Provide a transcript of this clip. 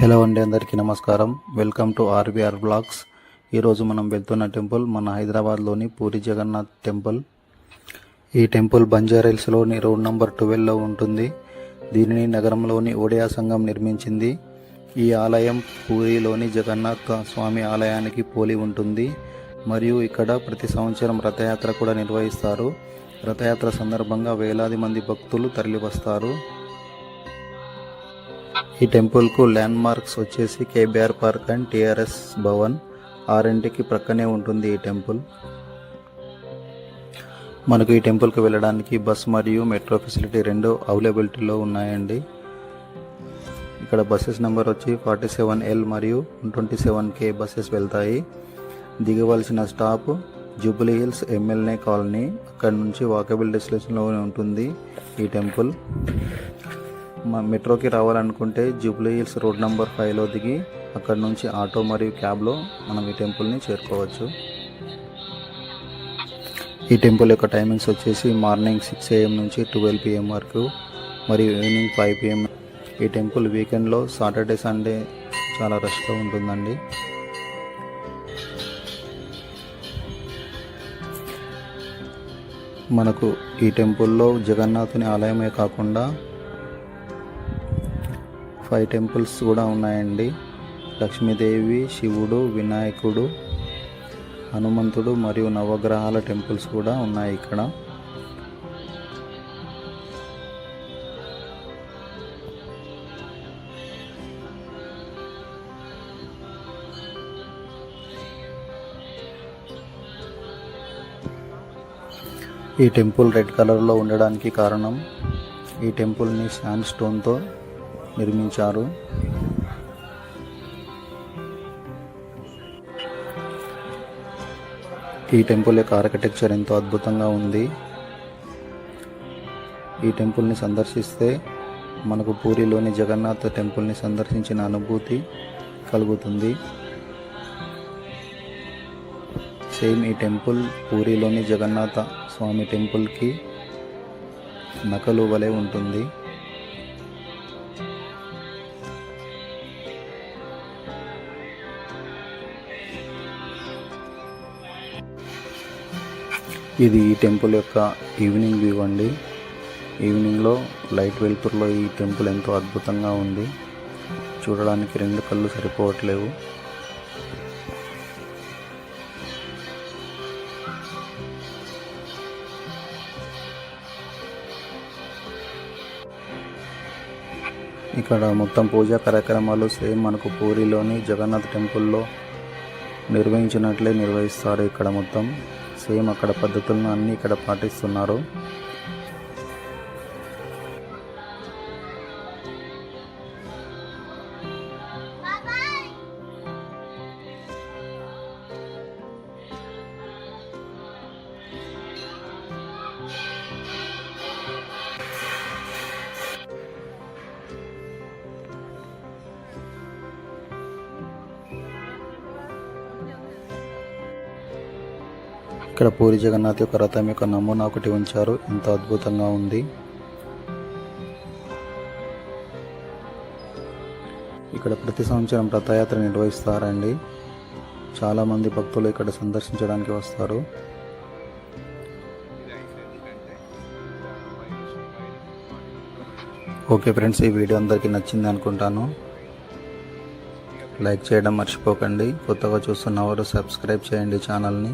Hello అండి అందరికీ నమస్కారం. Welcome to RBR blogs. ఈరోజు మనం వెళ్తున్న టెంపుల్ మన హైదరాబాద్లోని పూరి జగన్నాథ్ టెంపుల్. ఈ టెంపుల్ బంజారాహిల్స్లోని రోడ్ నంబర్ ట్వెల్వ్లో ఉంటుంది. దీనిని నగరంలోని ఒడియా సంఘం నిర్మించింది. ఈ ఆలయం పూరిలోని జగన్నాథ్ స్వామి ఆలయానికి పోలి ఉంటుంది. మరియు ఇక్కడ ప్రతి సంవత్సరం రథయాత్ర కూడా నిర్వహిస్తారు. రథయాత్ర సందర్భంగా వేలాది మంది భక్తులు తరలివస్తారు. ఈ టెంపుల్కు ల్యాండ్ మార్క్స్ వచ్చేసి KBR park and TRS Bhavan. ఆరింటికి ప్రక్కనే ఉంటుంది ఈ టెంపుల్. మనకు ఈ టెంపుల్కి వెళ్ళడానికి బస్ మరియు మెట్రో ఫెసిలిటీ రెండు అవైలబిలిటీలో ఉన్నాయండి. ఇక్కడ బస్సెస్ నెంబర్ వచ్చి ఫార్టీ సెవెన్ ఎల్ మరియు one twenty seven K buses వెళ్తాయి. దిగవలసిన stop Jubilee Hills MLA colony. అక్కడ నుంచి వాకబుల్ డెస్టినేషన్లోనే ఉంటుంది ఈ టెంపుల్. మా మెట్రోకి రావాలనుకుంటే జూబ్లీ హిల్స్ రోడ్ నెంబర్ ఫైవ్లో దిగి అక్కడ నుంచి ఆటో మరియు క్యాబ్లో మనం ఈ టెంపుల్ని చేరుకోవచ్చు. ఈ టెంపుల్ యొక్క టైమింగ్స్ వచ్చేసి మార్నింగ్ సిక్స్ ఏఎం నుంచి ట్వెల్వ్ పిఎం వరకు మరియు ఈవినింగ్ ఫైవ్ పిఎం. ఈ టెంపుల్ వీకెండ్లో సాటర్డే సండే చాలా రష్గా ఉంటుందండి. మనకు ఈ టెంపుల్లో జగన్నాథుని ఆలయమే కాకుండా ఫైవ్ టెంపుల్స్ కూడా ఉన్నాయండి. లక్ష్మీదేవి శివుడు వినాయకుడు హనుమంతుడు మరియు నవగ్రహాల టెంపుల్స్ కూడా ఉన్నాయి ఇక్కడ. ఈ టెంపుల్ రెడ్ కలర్లో ఉండడానికి కారణం ఈ టెంపుల్ని శాండ్ స్టోన్తో నిర్మించారు. ఈ టెంపుల్ యొక్క ఆర్కిటెక్చర్ ఎంతో అద్భుతంగా ఉంది. ఈ టెంపుల్ని సందర్శిస్తే మనకు పూరిలోని జగన్నాథ్ టెంపుల్ని సందర్శించిన అనుభూతి కలుగుతుంది. సేమ్ ఈ టెంపుల్ పూరిలోని జగన్నాథ స్వామి టెంపుల్కి నకలు వలె ఉంటుంది. ఇది ఈ టెంపుల్ యొక్క ఈవినింగ్ వ్యూ అండి. ఈవినింగ్లో లైట్ వెలుతురులో ఈ టెంపుల్ ఎంతో అద్భుతంగా ఉంది. చూడడానికి రెండు కళ్ళు సరిపోవట్లేవు. ఇక్కడ మొత్తం పూజా కార్యక్రమాలు సేమ్ మనకు పూరిలోని జగన్నాథ్ టెంపుల్లో నిర్వహించినట్లే నిర్వహిస్తారు ఇక్కడ మొత్తం. సేమ్ అక్కడ పద్ధతులను అన్నీ ఇక్కడ పాటిస్తున్నారు. ఇక్కడ పూరి జగన్నాథ్ యొక్క రథం యొక్క నమూనా ఒకటి ఉంచారు. ఎంత అద్భుతంగా ఉంది. ఇక్కడ ప్రతి సంవత్సరం రథయాత్ర నిర్వహిస్తారండి. చాలామంది భక్తులు ఇక్కడ సందర్శించడానికి వస్తారు. ఓకే ఫ్రెండ్స్ ఈ వీడియో అందరికీ నచ్చింది అనుకుంటాను. లైక్ చేయడం మర్చిపోకండి. కొత్తగా చూస్తున్నవారు సబ్స్క్రైబ్ చేయండి ఛానల్ని.